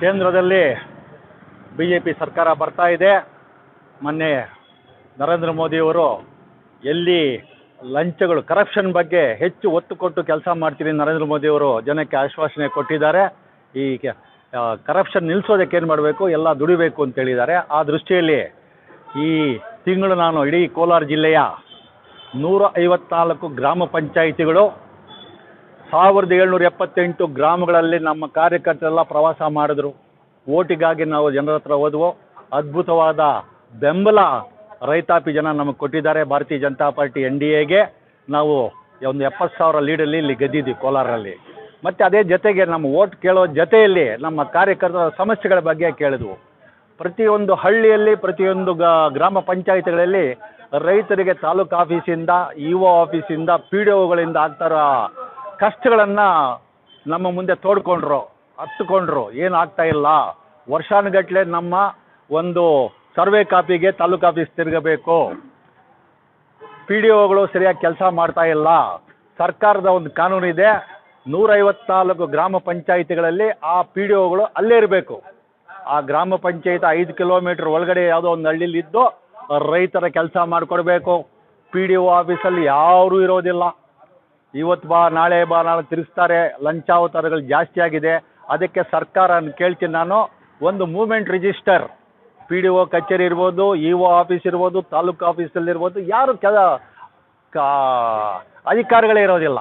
ಕೇಂದ್ರದಲ್ಲಿ B J P ಸರ್ಕಾರ ಬರ್ತಾ ಇದೆ. ಮೊನ್ನೆ ನರೇಂದ್ರ ಮೋದಿಯವರು ಎಲ್ಲಿ ಲಂಚಗಳು ಕರಪ್ಷನ್ ಬಗ್ಗೆ ಹೆಚ್ಚು ಒತ್ತು ಕೊಟ್ಟು ಕೆಲಸ ಮಾಡ್ತೀನಿ ನರೇಂದ್ರ ಮೋದಿಯವರು ಜನಕ್ಕೆ ಆಶ್ವಾಸನೆ ಕೊಟ್ಟಿದ್ದಾರೆ. ಈ ಕರಪ್ಷನ್ ನಿಲ್ಲಿಸೋದಕ್ಕೆ ಏನು ಮಾಡಬೇಕು? ಎಲ್ಲ ದುಡಿಬೇಕು ಅಂತ ಹೇಳಿದ್ದಾರೆ. ಆ ದೃಷ್ಟಿಯಲ್ಲಿ ಈ ತಿಂಗಳು ನಾನು ಇಡೀ ಕೋಲಾರ ಜಿಲ್ಲೆಯ ನೂರ ಐವತ್ನಾಲ್ಕು ಗ್ರಾಮ ಪಂಚಾಯಿತಿಗಳು ಸಾವಿರದ ಏಳ್ನೂರ ಎಪ್ಪತ್ತೆಂಟು ಗ್ರಾಮಗಳಲ್ಲಿ ನಮ್ಮ ಕಾರ್ಯಕರ್ತರೆಲ್ಲ ಪ್ರವಾಸ ಮಾಡಿದ್ರು. ಓಟಿಗಾಗಿ ನಾವು ಜನರ ಹತ್ರ ಹೋದ್ವು, ಅದ್ಭುತವಾದ ಬೆಂಬಲ ರೈತಾಪಿ ಜನ ನಮಗೆ ಕೊಟ್ಟಿದ್ದಾರೆ. ಭಾರತೀಯ ಜನತಾ ಪಾರ್ಟಿ ಎನ್ ಡಿ ಎಗೆ ನಾವು ಒಂದು ಎಪ್ಪತ್ತು ಸಾವಿರ ಲೀಡಲ್ಲಿ ಇಲ್ಲಿ ಗೆದ್ದಿದ್ವಿ ಕೋಲಾರಲ್ಲಿ ಮತ್ತು ಅದೇ ಜೊತೆಗೆ ನಮ್ಮ ಓಟ್ ಕೇಳೋ ಜೊತೆಯಲ್ಲಿ ನಮ್ಮ ಕಾರ್ಯಕರ್ತರ ಸಮಸ್ಯೆಗಳ ಬಗ್ಗೆ ಕೇಳಿದ್ವು. ಪ್ರತಿಯೊಂದು ಹಳ್ಳಿಯಲ್ಲಿ, ಪ್ರತಿಯೊಂದು ಗ್ರಾಮ ಪಂಚಾಯಿತಿಗಳಲ್ಲಿ ರೈತರಿಗೆ ತಾಲೂಕು ಆಫೀಸಿಂದ ಇ ಒ ಆಫೀಸಿಂದ, ಪಿ ಡಿ ಒಗಳಿಂದ ಆಗ್ತಾರೋ ಕಷ್ಟಗಳನ್ನು ನಮ್ಮ ಮುಂದೆ ತೋಡ್ಕೊಂಡ್ರು, ಹತ್ಕೊಂಡ್ರು, ಏನು ಆಗ್ತಾ ಇಲ್ಲ. ವರ್ಷಾನುಗಟ್ಟಲೆ ನಮ್ಮ ಒಂದು ಸರ್ವೆ ಕಾಪಿಗೆ ತಾಲೂಕು ಆಫೀಸ್ ತಿರುಗಬೇಕು. ಪಿ ಡಿ ಒಗಳು ಸರಿಯಾಗಿ ಕೆಲಸ ಮಾಡ್ತಾ ಇಲ್ಲ. ಸರ್ಕಾರದ ಒಂದು ಕಾನೂನು ಇದೆ. ನೂರೈವತ್ನಾಲ್ಕು ಗ್ರಾಮ ಪಂಚಾಯಿತಿಗಳಲ್ಲಿ ಆ ಪಿ ಡಿ ಒಗಳು ಅಲ್ಲೇ ಇರಬೇಕು. ಆ ಗ್ರಾಮ ಪಂಚಾಯತ್ ಐದು ಕಿಲೋಮೀಟ್ರ್ ಒಳಗಡೆ ಯಾವುದೋ ಒಂದು ಹಳ್ಳಿಲಿ ಇದ್ದು ರೈತರ ಕೆಲಸ ಮಾಡಿಕೊಡ್ಬೇಕು. ಪಿ ಡಿ ಒ ಆಫೀಸಲ್ಲಿ ಯಾರೂ ಇರೋದಿಲ್ಲ. ಇವತ್ತು ಬಾ, ನಾಳೆ ಬಾ, ನಾಳೆ ತಿರುಗಿಸ್ತಾರೆ ಲಂಚಾವತಾರಗಳು ಜಾಸ್ತಿ ಆಗಿದೆ. ಅದಕ್ಕೆ ಸರ್ಕಾರ ಕೇಳ್ತೀನಿ ನಾನು. ಒಂದು movement register, P D O ಕಚೇರಿ ಇರ್ಬೋದು, ಇ ಒ ಆಫೀಸ್ ಇರ್ಬೋದು, ತಾಲೂಕು ಆಫೀಸಲ್ಲಿ ಇರ್ಬೋದು, ಯಾರು ಕೆಲ ಅಧಿಕಾರಿಗಳೇ ಇರೋದಿಲ್ಲ.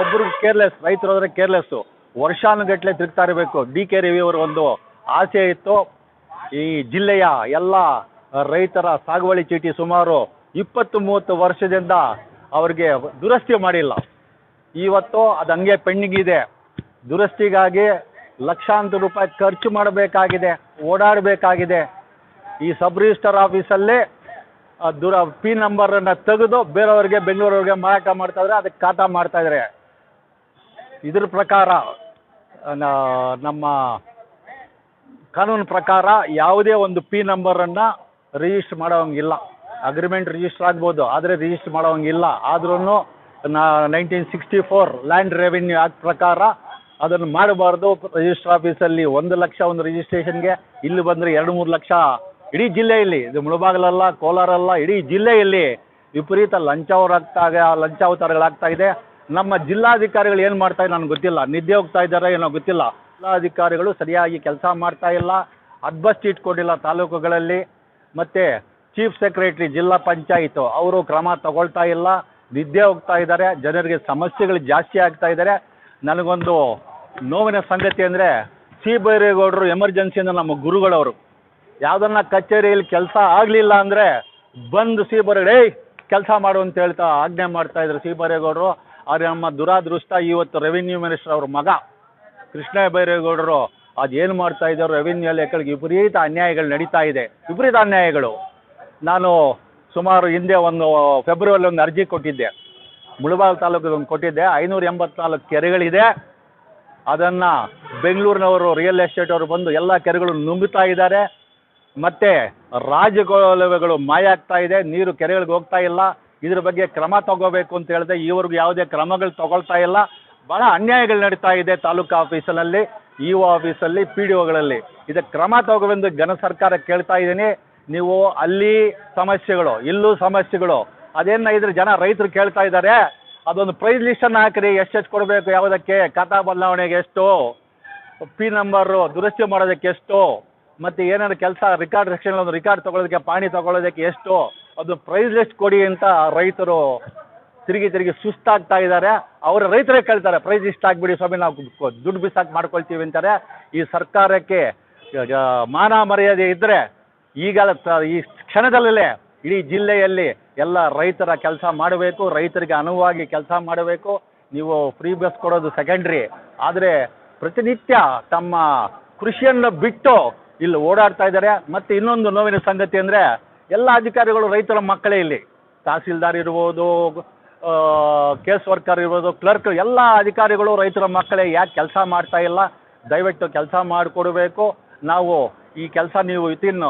ಒಬ್ರು ಕೇರ್ಲೆಸ್, ರೈತರು ಹೋದ್ರೆ ಕೇರ್ಲೆಸ್ಸು. ವರ್ಷಾನುಗಟ್ಟಲೆ ತಿರುಗ್ತಾ ಇರಬೇಕು. ಡಿ ಕೆ ರವಿಯವರ ಒಂದು ಆಸೆ ಇತ್ತು. ಈ ಜಿಲ್ಲೆಯ ಎಲ್ಲ ರೈತರ ಸಾಗುವಳಿ ಚೀಟಿ ಸುಮಾರು ಇಪ್ಪತ್ತು ಮೂವತ್ತು ವರ್ಷದಿಂದ ಅವರಿಗೆ ದುರಸ್ತಿ ಮಾಡಿಲ್ಲ. ಇವತ್ತು ಅದು ಹಂಗೆ ಪೆಣ್ಣಿಗಿದೆ. ದುರಸ್ತಿಗಾಗಿ ಲಕ್ಷಾಂತರ ರೂಪಾಯಿ ಖರ್ಚು ಮಾಡಬೇಕಾಗಿದೆ, ಓಡಾಡಬೇಕಾಗಿದೆ. ಈ ಸಬ್ ರಿಜಿಸ್ಟರ್ ಆಫೀಸಲ್ಲಿ ದುರ ಪಿ ನಂಬರನ್ನು ತೆಗೆದು ಬೇರೆಯವ್ರಿಗೆ, ಬೆಂಗಳೂರವ್ರಿಗೆ ಮಾರಾಟ ಮಾಡ್ತಾ ಇದ್ದಾರೆ ಅದಕ್ಕೆ ಕಾಟ ಮಾಡ್ತಾ ಇದ್ದಾರೆ ಇದ್ರ ಪ್ರಕಾರ ನಮ್ಮ ಕಾನೂನು ಪ್ರಕಾರ ಯಾವುದೇ ಒಂದು ಪಿ ನಂಬರನ್ನು ರಿಜಿಸ್ಟರ್ ಮಾಡೋಂಗಿಲ್ಲ. ಅಗ್ರಿಮೆಂಟ್ ರಿಜಿಸ್ಟರ್ ಆಗ್ಬೋದು, ಆದರೆ ರಿಜಿಸ್ಟರ್ ಮಾಡೋಂಗಿಲ್ಲ. ಆದ್ರೂ nineteen sixty four land revenue act ಪ್ರಕಾರ ಅದನ್ನು ಮಾಡಬಾರ್ದು. ರಿಜಿಸ್ಟರ್ ಆಫೀಸಲ್ಲಿ ಒಂದು ಲಕ್ಷ ಒಂದು ರಿಜಿಸ್ಟ್ರೇಷನ್ಗೆ ಇಲ್ಲಿ ಬಂದರೆ ಎರಡು ಮೂರು ಲಕ್ಷ. ಇಡೀ ಜಿಲ್ಲೆಯಲ್ಲಿ, ಇದು ಮುಳಬಾಗಲಲ್ಲ, ಕೋಲಾರಲ್ಲ, ಇಡೀ ಜಿಲ್ಲೆಯಲ್ಲಿ ವಿಪರೀತ ಲಂಚಾವರಾಗ್ತಾ ಲಂಚಾವತಾರಗಳಾಗ್ತಾ ಇದೆ ನಮ್ಮ ಜಿಲ್ಲಾಧಿಕಾರಿಗಳು ಏನು ಮಾಡ್ತಾ ಇದ್ದಾರೆ ನನಗೆ ಗೊತ್ತಿಲ್ಲ. ನಿದ್ದೆ ಹೋಗ್ತಾ ಇದ್ದಾರೆ ಏನೋ ಗೊತ್ತಿಲ್ಲ. ಜಿಲ್ಲಾಧಿಕಾರಿಗಳು ಸರಿಯಾಗಿ ಕೆಲಸ ಮಾಡ್ತಾ ಇಲ್ಲ. ಅದ್ಬಸ್ಟ್ ಇಟ್ಕೊಂಡಿಲ್ಲ ತಾಲೂಕುಗಳಲ್ಲಿ. ಮತ್ತು ಚೀಫ್ ಸೆಕ್ರೆಟ್ರಿ ಜಿಲ್ಲಾ ಪಂಚಾಯಿತು, ಅವರು ಕ್ರಮ ತಗೊಳ್ತಾ ಇಲ್ಲ. ನಿದ್ದೆ ಹೋಗ್ತಾ ಇದ್ದಾರೆ, ಜನರಿಗೆ ಸಮಸ್ಯೆಗಳು ಜಾಸ್ತಿ ಆಗ್ತಾ ಇದ್ದಾರೆ. ನನಗೊಂದು ನೋವಿನ ಸಂಗತಿ ಅಂದರೆ ಸಿ ಬೈರೇಗೌಡರು ಎಮರ್ಜೆನ್ಸಿಯಿಂದ ನಮ್ಮ ಗುರುಗಳವರು. ಯಾವುದನ್ನ ಕಚೇರಿಯಲ್ಲಿ ಕೆಲಸ ಆಗಲಿಲ್ಲ ಅಂದರೆ ಬಂದು ಸಿ ಬೈರೇಗೌಡ ಕೆಲಸ ಮಾಡು ಅಂತ ಹೇಳ್ತಾ ಆಜ್ಞೆ ಮಾಡ್ತಾ ಇದ್ರು ಸಿ ಬೈರೇಗೌಡರು. ಆದರೆ ನಮ್ಮ ದುರಾದೃಷ್ಟ ಇವತ್ತು ರೆವಿನ್ಯೂ ಮಿನಿಸ್ಟರ್ ಅವ್ರ ಮಗ ಕೃಷ್ಣ ಬೈರೇಗೌಡರು ಅದೇನು ಮಾಡ್ತಾ ಇದ್ದಾರೆ ರೆವಿನ್ಯೂ ಲೆಕ್ಕಗಳಿಗೆ ವಿಪರೀತ ಅನ್ಯಾಯಗಳು ನಡೀತಾ ಇದೆ. ವಿಪರೀತ ಅನ್ಯಾಯಗಳು. ನಾನು ಸುಮಾರು ಹಿಂದೆ ಒಂದು ಫೆಬ್ರವರಿ ಒಂದು ಅರ್ಜಿ ಕೊಟ್ಟಿದ್ದೆ. ಮುಳಬಾಲ್ ತಾಲೂಕಿಗೆ ಒಂದು ಕೊಟ್ಟಿದ್ದೆ. ಐನೂರ ಎಂಬತ್ನಾಲ್ಕು ಕೆರೆಗಳಿದೆ. ಅದನ್ನು ಬೆಂಗಳೂರಿನವರು ರಿಯಲ್ ಎಸ್ಟೇಟ್ ಅವರು ಬಂದು ಎಲ್ಲ ಕೆರೆಗಳು ನುಂಗುತ್ತಾ ಇದ್ದಾರೆ. ಮತ್ತು ರಾಜಕಾಲುವೆಗಳು ಮಾಯ ಆಗ್ತಾ ಇದೆ. ನೀರು ಕೆರೆಗಳಿಗೆ ಹೋಗ್ತಾ ಇಲ್ಲ. ಇದ್ರ ಬಗ್ಗೆ ಕ್ರಮ ತಗೋಬೇಕು ಅಂತ ಹೇಳಿದೆ ಈವರೆಗೂ ಯಾವುದೇ ಕ್ರಮಗಳು ತಗೊಳ್ತಾ ಇಲ್ಲ. ಭಾಳ ಅನ್ಯಾಯಗಳು ನಡೀತಾ ಇದೆ ತಾಲೂಕು ಆಫೀಸಲ್ಲಿ ಇ ಒ ಆಫೀಸಲ್ಲಿ ಪಿ ಡಿ ಒಗಳಲ್ಲಿ ಇದಕ್ಕೆ ಕ್ರಮ ತಗೋವೆಂದು ಘನ ಸರ್ಕಾರ ಕೇಳ್ತಾ ಇದ್ದೀನಿ. ನೀವು ಅಲ್ಲಿ ಸಮಸ್ಯೆಗಳು, ಇಲ್ಲೂ ಸಮಸ್ಯೆಗಳು, ಅದೇನ ಇದ್ರೆ ಜನ ರೈತರು ಕೇಳ್ತಾ ಇದ್ದಾರೆ, ಅದೊಂದು ಪ್ರೈಸ್ ಲಿಸ್ಟನ್ನು ಹಾಕಿರಿ ಎಷ್ಟು ಕೊಡಬೇಕು, ಯಾವುದಕ್ಕೆ, ಖಾತಾ ಬದಲಾವಣೆಗೆ ಎಷ್ಟು ಪಿ ನಂಬರು ದುರಸ್ತಿ ಮಾಡೋದಕ್ಕೆ ಎಷ್ಟು, ಮತ್ತು ಏನಾದ್ರು ಕೆಲಸ ರಿಕಾರ್ಡ್ ಸೆಕ್ಷನ್ ಒಂದು ರಿಕಾರ್ಡ್ ತೊಗೊಳೋದಕ್ಕೆ ಪಾಣಿ ತಗೊಳ್ಳೋದಕ್ಕೆ ಎಷ್ಟು, ಅದು ಪ್ರೈಸ್ ಲಿಸ್ಟ್ ಕೊಡಿ ಅಂತ ರೈತರು ತಿರುಗಿ ತಿರುಗಿ ಸುಸ್ತಾಗ್ತಾ ಇದ್ದಾರೆ. ಅವರ ರೈತರೇ ಕೇಳ್ತಾರೆ ಪ್ರೈಸ್ ಲಿಸ್ಟ್ ಆಗಿಬಿಡಿ ಸ್ವಾಮಿ, ನಾವು ದುಡ್ಡು ಬಿಸಾಕಿ ಮಾಡ್ಕೊಳ್ತೀವಿ ಅಂತಾರೆ. ಈ ಸರ್ಕಾರಕ್ಕೆ ಮಾನ ಮರ್ಯಾದೆ ಇದ್ದರೆ ಈಗ ಈ ಕ್ಷಣದಲ್ಲೇ ಇಡೀ ಜಿಲ್ಲೆಯಲ್ಲಿ ಎಲ್ಲ ರೈತರ ಕೆಲಸ ಮಾಡಬೇಕು, ರೈತರಿಗೆ ಅನುವಾಗಿ ಕೆಲಸ ಮಾಡಬೇಕು. ನೀವು ಫ್ರೀ ಬಸ್ ಕೊಡೋದು ಸೆಕೆಂಡ್ರಿ ಆದರೆ ಪ್ರತಿನಿತ್ಯ ತಮ್ಮ ಕೃಷಿಯನ್ನು ಬಿಟ್ಟು ಇಲ್ಲಿ ಓಡಾಡ್ತಾ ಇದ್ದಾರೆ. ಮತ್ತು ಇನ್ನೊಂದು ನೋವಿನ ಸಂಗತಿ ಅಂದರೆ ಎಲ್ಲ ಅಧಿಕಾರಿಗಳು ರೈತರ ಮಕ್ಕಳೇ ಇಲ್ಲಿ. ತಹಸೀಲ್ದಾರ್ ಇರ್ಬೋದು ಕೇಸ್ ವರ್ಕರ್ ಇರ್ಬೋದು, ಕ್ಲರ್ಕ್, ಎಲ್ಲ ಅಧಿಕಾರಿಗಳು ರೈತರ ಮಕ್ಕಳೇ ಯಾಕೆ ಕೆಲಸ ಮಾಡ್ತಾ ಇಲ್ಲ? ದಯವಿಟ್ಟು ಕೆಲಸ ಮಾಡಿಕೊಡಬೇಕು. ನಾವು ಈ ಕೆಲಸ ನೀವು ವಿತಿನ್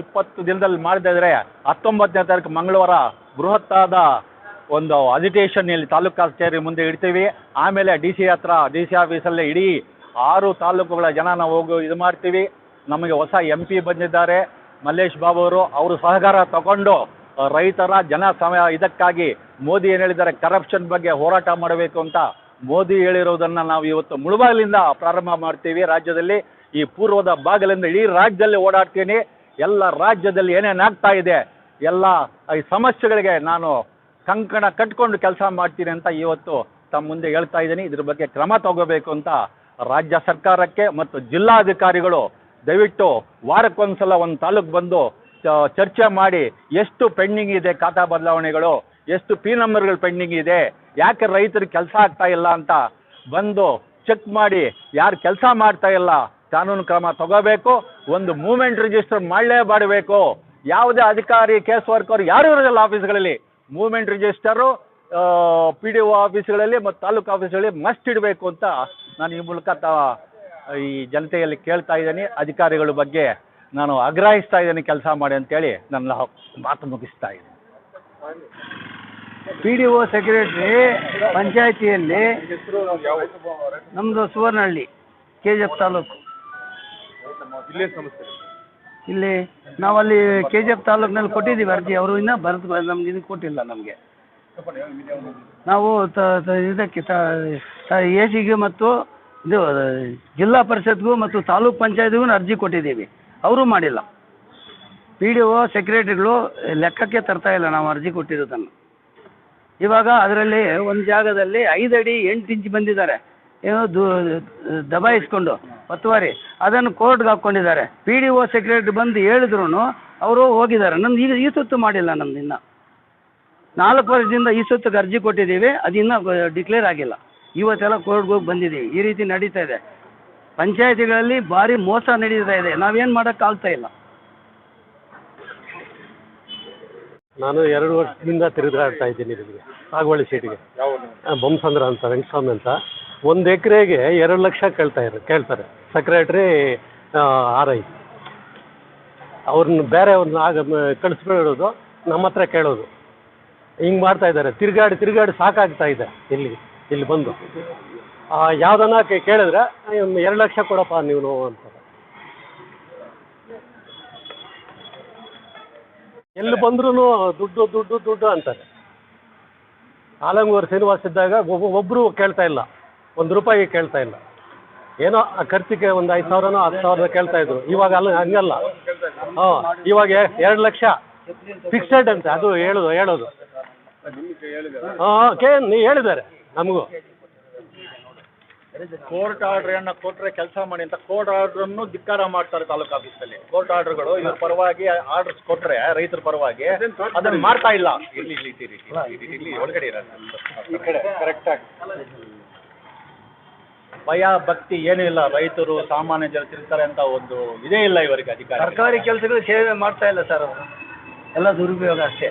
ಇಪ್ಪತ್ತು ದಿನದಲ್ಲಿ ಮಾಡದಿದ್ರೆ ಹತ್ತೊಂಬತ್ತನೇ ತಾರೀಕು ಮಂಗಳವಾರ ಬೃಹತ್ತಾದ ಒಂದು ಅಜಿಟೇಷನ್ ಇಲ್ಲಿ ತಾಲೂಕು ಕಚೇರಿ ಮುಂದೆ ಇಡ್ತೀವಿ. ಆಮೇಲೆ ಡಿ ಸಿ ಹತ್ರ, ಡಿ ಸಿ ಆಫೀಸಲ್ಲಿ ಇಡೀ ಆರು ತಾಲೂಕುಗಳ ಜನ ನಾವು ಹೋಗಿ ಇದು ಮಾಡ್ತೀವಿ. ನಮಗೆ ಹೊಸ ಎಂ ಪಿ ಬಂದಿದ್ದಾರೆ. ಮಲ್ಲೇಶ್ ಬಾಬು ಅವರು ಅವರು ಸಹಕಾರ ತಗೊಂಡು ರೈತರ ಜನ ಸಮಯ ಇದಕ್ಕಾಗಿ ಮೋದಿ ಏನು ಹೇಳಿದ್ದಾರೆ ಕರಪ್ಷನ್ ಬಗ್ಗೆ ಹೋರಾಟ ಮಾಡಬೇಕು ಅಂತ ಮೋದಿ ಹೇಳಿರೋದನ್ನು ನಾವು ಇವತ್ತು ಮುಳುಬಾಗಿಲಿಂದ ಪ್ರಾರಂಭ ಮಾಡ್ತೀವಿ ರಾಜ್ಯದಲ್ಲಿ. ಈ ಪೂರ್ವದ ಭಾಗದಿಂದ ಇಡೀ ರಾಜ್ಯದಲ್ಲಿ ಓಡಾಡ್ತೀನಿ. ಎಲ್ಲ ರಾಜ್ಯದಲ್ಲಿ ಏನೇನಾಗ್ತಾ ಇದೆ, ಎಲ್ಲ ಈ ಸಮಸ್ಯೆಗಳಿಗೆ ನಾನು ಕಂಕಣ ಕಟ್ಕೊಂಡು ಕೆಲಸ ಮಾಡ್ತೀನಿ ಅಂತ ಇವತ್ತು ತಮ್ಮ ಮುಂದೆ ಹೇಳ್ತಾ ಇದ್ದೀನಿ. ಇದ್ರ ಬಗ್ಗೆ ಕ್ರಮ ತಗೋಬೇಕು ಅಂತ ರಾಜ್ಯ ಸರ್ಕಾರಕ್ಕೆ ಮತ್ತು ಜಿಲ್ಲಾಧಿಕಾರಿಗಳು ದಯವಿಟ್ಟು ವಾರಕ್ಕೊಂದ್ಸಲ ಒಂದು ತಾಲೂಕು ಬಂದು ಚರ್ಚೆ ಮಾಡಿ ಎಷ್ಟು ಪೆಂಡಿಂಗ್ ಇದೆ ಖಾತಾ ಬದಲಾವಣೆಗಳು, ಎಷ್ಟು ಪಿ ನಂಬರ್ಗಳು ಪೆಂಡಿಂಗ್ ಇದೆ, ಯಾಕೆ ರೈತರಿಗೆ ಕೆಲಸ ಆಗ್ತಾ ಇಲ್ಲ ಅಂತ ಬಂದು ಚೆಕ್ ಮಾಡಿ ಯಾರು ಕೆಲಸ ಮಾಡ್ತಾ ಇಲ್ಲ ಕಾನೂನು ಕ್ರಮ ತಗೋಬೇಕು, ಒಂದು ಮೂವ್ಮೆಂಟ್ ರಿಜಿಸ್ಟರ್ ಮಾಡಲೇಬಾಡಬೇಕು ಯಾವುದೇ ಅಧಿಕಾರಿ, ಕೇಸ್ ವರ್ಕರ್ ಯಾರು ಇರೋದಿಲ್ಲ ಆಫೀಸ್ಗಳಲ್ಲಿ. Movement register P D O ಆಫೀಸ್ಗಳಲ್ಲಿ ಮತ್ತು ತಾಲೂಕು ಆಫೀಸ್ಗಳಲ್ಲಿ ಮಸ್ಟ್ ಇಡಬೇಕು ಅಂತ ನಾನು ಈ ಮೂಲಕ ತ, ಈ ಜನತೆಯಲ್ಲಿ ಕೇಳ್ತಾ ಇದ್ದೀನಿ. ಅಧಿಕಾರಿಗಳ ಬಗ್ಗೆ ನಾನು ಆಗ್ರಹಿಸ್ತಾ ಇದ್ದೀನಿ ಕೆಲಸ ಮಾಡಿ ಅಂತೇಳಿ ನನ್ನ ಮಾತು ಮುಗಿಸ್ತಾ ಇದ್ದೀನಿ. ಪಿ ಡಿ ಒ ಸೆಕ್ರೆಟ್ರಿ ಪಂಚಾಯತಿಯಲ್ಲಿ ನಮ್ಮದು Suvarnahalli K G F taluk. ಇಲ್ಲಿ ನಾವಲ್ಲಿ ಕೆ ಜಿ ಎಫ್ ತಾಲೂಕಿನಲ್ಲಿ ಕೊಟ್ಟಿದ್ದೀವಿ ಅರ್ಜಿ. ಅವರು ಇನ್ನೂ ಬರೆದು ನಮ್ಗೆ ಇದು ಕೊಟ್ಟಿಲ್ಲ ನಮಗೆ. ನಾವು ತ ತ- ಇದಕ್ಕೆ ಎ ಸಿಗೆ ಮತ್ತು ಇದು ಜಿಲ್ಲಾ ಪರಿಷತ್ಗೂ ಮತ್ತು ತಾಲೂಕ್ ಪಂಚಾಯತ್ಗೂ ಅರ್ಜಿ ಕೊಟ್ಟಿದ್ದೀವಿ. ಅವರು ಮಾಡಿಲ್ಲ. ಪಿ ಡಿ ಒ ಸೆಕ್ರೆಟರಿಗಳು ಲೆಕ್ಕಕ್ಕೆ ತರ್ತಾ ಇಲ್ಲ ನಾವು ಅರ್ಜಿ ಕೊಟ್ಟಿರೋದನ್ನು. ಇವಾಗ ಅದರಲ್ಲಿ ಒಂದು ಜಾಗದಲ್ಲಿ ಐದು ಅಡಿ ಎಂಟು ಇಂಚ್ ಬಂದಿದ್ದಾರೆ. ಏನೋ ದೂ ದಬಾಯಿಸ್ಕೊಂಡು ಒತ್ತುವರಿ ಅದನ್ನು ಕೋರ್ಟ್ಗೆ ಹಾಕ್ಕೊಂಡಿದ್ದಾರೆ. ಪಿ ಡಿ ಒ ಸೆಕ್ರೆಟ್ರಿ ಬಂದು ಹೇಳಿದ್ರು ಅವರು ಹೋಗಿದ್ದಾರೆ. ನಮ್ದು ಈಗ ಈ ಸುತ್ತು ಮಾಡಿಲ್ಲ ನಮ್ದು ಇನ್ನು. ನಾಲ್ಕು ವರ್ಷದಿಂದ ಈ ಸುತ್ತಿಗೆ ಅರ್ಜಿ ಕೊಟ್ಟಿದ್ದೀವಿ ಅದು ಇನ್ನೂ ಡಿಕ್ಲೇರ್ ಆಗಿಲ್ಲ. ಇವತ್ತೆಲ್ಲ ಕೋರ್ಟ್ಗೆ ಹೋಗಿ ಬಂದಿದ್ದೀವಿ. ಈ ರೀತಿ ನಡೀತಾ ಇದೆ. ಪಂಚಾಯತಿಗಳಲ್ಲಿ ಭಾರಿ ಮೋಸ ನಡೀತಾ ಇದೆ. ನಾವೇನು ಮಾಡೋಕ್ಕಾಗ್ತಾ ಇಲ್ಲ. ನಾನು ಎರಡು ವರ್ಷದಿಂದ ತಿರುಗಾಡ್ತಾ ಇದ್ದೀನಿ ನಿಮಗೆ. ಸಾಗುವಳಿ ಸೀಟಿಗೆ ಬೊಮ್ಮಸಂದ್ರ ಅಂತ ವೆಂಕಟಸ್ವಾಮಿ ಅಂತ. ಒಂದು ಎಕರೆಗೆ ಎರಡು ಲಕ್ಷ ಕೇಳ್ತಾ ಇರು, ಕೇಳ್ತಾರೆ. ಸೆಕ್ರೆಟ್ರಿ ಆರ್ ಐ ಅವ್ರನ್ನ ಬೇರೆ ಅವ್ರನ್ನ ಆಗ ಕಳಿಸ್ಬಿಡೋದು ನಮ್ಮ ಹತ್ರ ಕೇಳೋದು. ಹಿಂಗೆ ಮಾಡ್ತಾ ಇದ್ದಾರೆ. ತಿರುಗಾಡಿ ತಿರುಗಾಡಿ ಸಾಕಾಗ್ತಾ ಇದೆ ಇಲ್ಲಿ ಇಲ್ಲಿ ಬಂದು. ಯಾವುದನ್ನ ಕೇಳಿದ್ರೆ ಎರಡು ಲಕ್ಷ ಕೊಡಪ್ಪ ನೀವು ಅಂತಾರೆ ಎಲ್ಲಿ ಬಂದ್ರೂ ದುಡ್ಡು ದುಡ್ಡು ದುಡ್ಡು ಅಂತಾರೆ. ಆಲಂಗೂರು ಶ್ರೀನಿವಾಸ ಇದ್ದಾಗ ಒಬ್ಬ ಒಬ್ಬರು ಕೇಳ್ತಾ ಇಲ್ಲ. ಒಂದು ರೂಪಾಯಿ ಕೇಳ್ತಾ ಇಲ್ಲ ಏನೋ ಆ ಖರ್ಚಿಗೆ ಒಂದು ಐದು ಸಾವಿರನೋ ಹತ್ತು ಸಾವಿರ ಕೇಳ್ತಾ ಇದ್ರು ಇವಾಗ ಅಲ್ಲ ಹಂಗಲ್ಲ ಹಾಂ ಇವಾಗ ಎರಡು ಲಕ್ಷ ಫಿಕ್ಸೆಡ್ ಅಂತ ಅದು ಹೇಳೋದು ಹೇಳೋದು ಹಾಂ ಕೇ ನೀ ಹೇಳಿದ್ದಾರೆ ನಮಗೂ ಕೋರ್ಟ್ ಆರ್ಡರನ್ನು ಕೊಟ್ಟರೆ ಕೆಲಸ ಮಾಡಿ ಅಂತ ಕೋರ್ಟ್ ಆರ್ಡ್ರನ್ನು ಧಿಕ್ಕಾರ ಮಾಡ್ತಾರೆ ತಾಲೂಕು ಆಫೀಸಲ್ಲಿ ಕೋರ್ಟ್ ಆರ್ಡರ್ಗಳು ಇವ್ರ ಪರವಾಗಿ ಆರ್ಡರ್ಸ್ ಕೊಟ್ಟರೆ ರೈತರ ಪರವಾಗಿ ಅದನ್ನು ಮಾಡ್ತಾ ಇಲ್ಲ ಇಲ್ಲಿ ಒಳಗಡೆ ಇರೋದು ಕರೆಕ್ಟಾಗಿ ಭಯ, ಭಕ್ತಿ ಏನೂ ಇಲ್ಲ. ರೈತರು, ಸಾಮಾನ್ಯ ಜನ ತಿರ್ತಾರೆ ಅಂತ ಒಂದು ಇದೇ ಇಲ್ಲ ಇವರಿಗೆ ಅಧಿಕಾರ ಸರ್ಕಾರಿ ಕೆಲಸಗಳು ಸೇವೆ ಮಾಡ್ತಾ ಇಲ್ಲ ಸರ್ ಅವರು. ಎಲ್ಲ ದುರುಪಯೋಗ ಅಷ್ಟೇ.